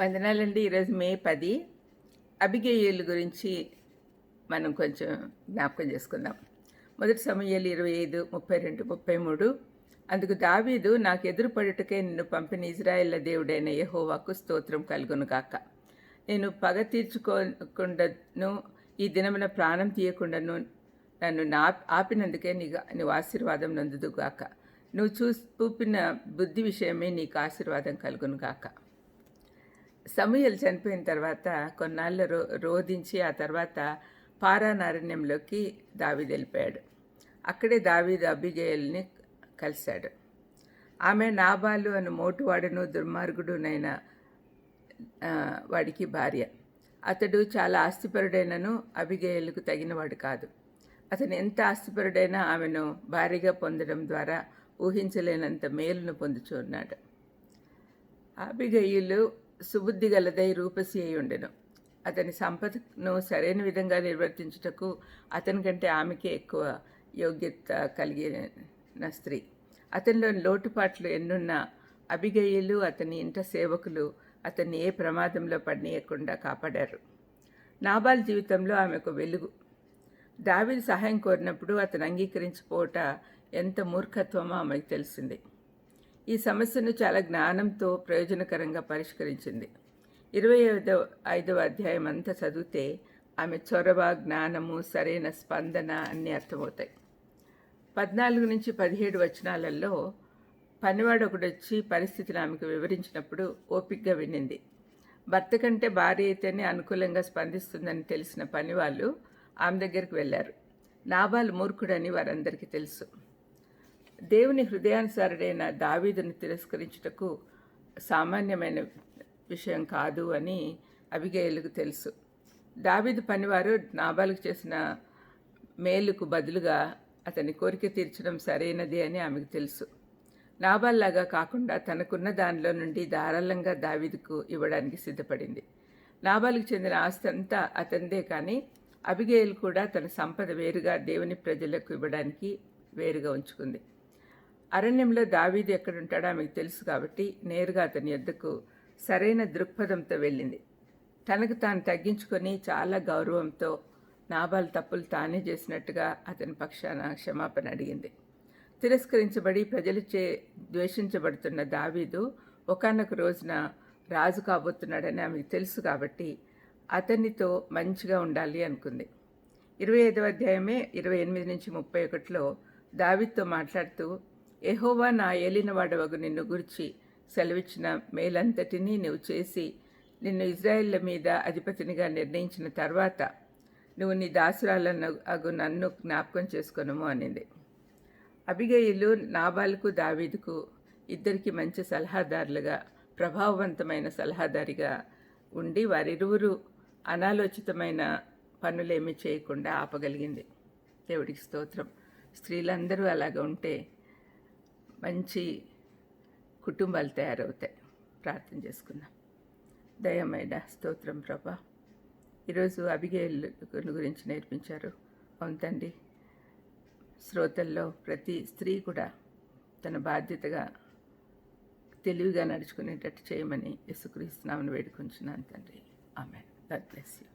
వందనాలండి. ఈరోజు మే పది. అభిగేయుల గురించి మనం కొంచెం జ్ఞాపకం చేసుకుందాం. మొదటి సమయాలు ఇరవై ఐదు ముప్పై రెండు ముప్పై మూడు. అందుకు దావీదు నాకు ఎదురుపడుటకే నిన్ను పంపిన ఇజ్రాయేళ్ళ దేవుడైన యహోవాకు స్తోత్రం కలుగును గాక. నేను పగ తీర్చుకోకుండాను ఈ దినమున ప్రాణం తీయకుండాను నన్ను నా ఆపినందుకే నీకు నువ్వు ఆశీర్వాదం నందుదుగాక. నువ్వు చూసి చూపిన బుద్ధి విషయమే నీకు ఆశీర్వాదం కలుగును గాక. సమూహలు చనిపోయిన తర్వాత కొన్నాళ్ళు రో రోధించి ఆ తర్వాత పారానారణ్యంలోకి దావీదు వెళ్ళిపోయాడు. అక్కడే దావీదు అబిగేయల్ని కలిశాడు. ఆమె నాబాలు అని మోటువాడును దుర్మార్గుడునైన వాడికి భార్య. అతడు చాలా ఆస్తిపరుడైనను అభిగేయులకు తగినవాడు కాదు. అతను ఎంత ఆస్తిపరుడైనా ఆమెను భారీగా పొందడం ద్వారా ఊహించలేనంత మేలును పొందుచున్నాడు అభిగయులు సుబుద్ధి గలదై రూపసి అయి ఉండెను అతని సంపదను సరైన విధంగా నిర్వర్తించుటకు అతని కంటే ఆమెకే ఎక్కువ యోగ్యత కలిగిన స్త్రీ. అతనిలో లోటుపాట్లు ఎన్నున్న అభిగయులు అతని ఇంట సేవకులు అతన్ని ఏ ప్రమాదంలో పడనీయకుండా కాపాడారు. నాబాల్ జీవితంలో ఆమెకు వెలుగు. దావిని సహాయం కోరినప్పుడు అతను అంగీకరించిపోవట ఎంత మూర్ఖత్వమో ఆమెకు తెలిసింది. ఈ సమస్యను చాలా జ్ఞానంతో ప్రయోజనకరంగా పరిష్కరించింది. ఇరవై ఐదవ ఐదవ అధ్యాయం అంతా చదివితే ఆమె చొరవ జ్ఞానము సరైన స్పందన అన్నీ అర్థమవుతాయి. పద్నాలుగు నుంచి పదిహేడు వచనాలలో పనివాడు ఒకడు పరిస్థితిని ఆమెకు వివరించినప్పుడు ఓపిగ్గా వినింది. భర్త కంటే భార్య అయితేనే అనుకూలంగా స్పందిస్తుందని తెలిసిన పనివాళ్ళు ఆమె దగ్గరికి వెళ్ళారు. నాబాలు మూర్ఖుడని వారందరికీ తెలుసు. దేవుని హృదయానుసారుడైన దావీదును తిరస్కరించుటకు సామాన్యమైన విషయం కాదు అని అభిగేయులకు తెలుసు. దావీదు పనివారు నాబాలకు చేసిన మేలుకు బదులుగా అతని కోరిక తీర్చడం సరైనది అని ఆమెకు తెలుసు. నాబాల్లాగా కాకుండా తనకున్న దానిలో నుండి ధారాళంగా దావీదుకు ఇవ్వడానికి సిద్ధపడింది. నాబాలకు చెందిన ఆస్తి అంతా అతనిదే కానీ అభిగేయులు కూడా తన సంపద వేరుగా దేవుని ప్రజలకు ఇవ్వడానికి వేరుగా ఉంచుకుంది. అరణ్యంలో దావీదు ఎక్కడుంటాడో ఆమెకు తెలుసు కాబట్టి నేరుగా అతని యొద్దకు సరైన దృక్పథంతో వెళ్ళింది. తనకు తాను తగ్గించుకొని చాలా గౌరవంతో నాబాల్ తప్పులు తానే చేసినట్టుగా అతని పక్షాన క్షమాపణ అడిగింది. తిరస్కరించబడి ప్రజలచే ద్వేషించబడుతున్న దావీదు ఒకనొక రోజున రాజు కాబోతున్నాడని ఆమెకు తెలుసు కాబట్టి అతనితో మంచిగా ఉండాలి అనుకుంది. ఇరవై ఐదవ అధ్యాయమే ఇరవై ఎనిమిది నుంచి ముప్పై ఒకటిలో దావీద్తో మాట్లాడుతూ ఎహోవా నా ఏలినవాడవగు నిన్ను గురించి సెలవిచ్చిన మేలంతటినీ నువ్వు చేసి నిన్ను ఇజ్రాయేళ్ళ మీద అధిపతినిగా నిర్ణయించిన తర్వాత నువ్వు నీ దాసురాలను అగు నన్ను జ్ఞాపకం చేసుకొనుము అనింది. అభిగయులు నాబాలకు దావీదుకు ఇద్దరికి మంచి సలహాదారులుగా ప్రభావవంతమైన సలహాదారిగా ఉండి వారిరువురు అనాలోచితమైన పనులేమీ చేయకుండా ఆపగలిగింది. దేవుడికి స్తోత్రం. స్త్రీలందరూ అలాగ ఉంటే మంచి కుటుంబాలు తయారవుతాయి. ప్రార్థన చేసుకుందాం. దయమైన స్తోత్రం ప్రభా. ఈరోజు అభిగేయులు గురించి నేర్పించారు. అవును తండ్రి. శ్రోతల్లో ప్రతి స్త్రీ కూడా తన బాధ్యతగా తెలివిగా నడుచుకునేటట్టు చేయమని యశుక్రీస్తున్నామని వేడుకుంటున్నాను తండ్రి. ఆమె గాడ్ బ్లెస్ యూ.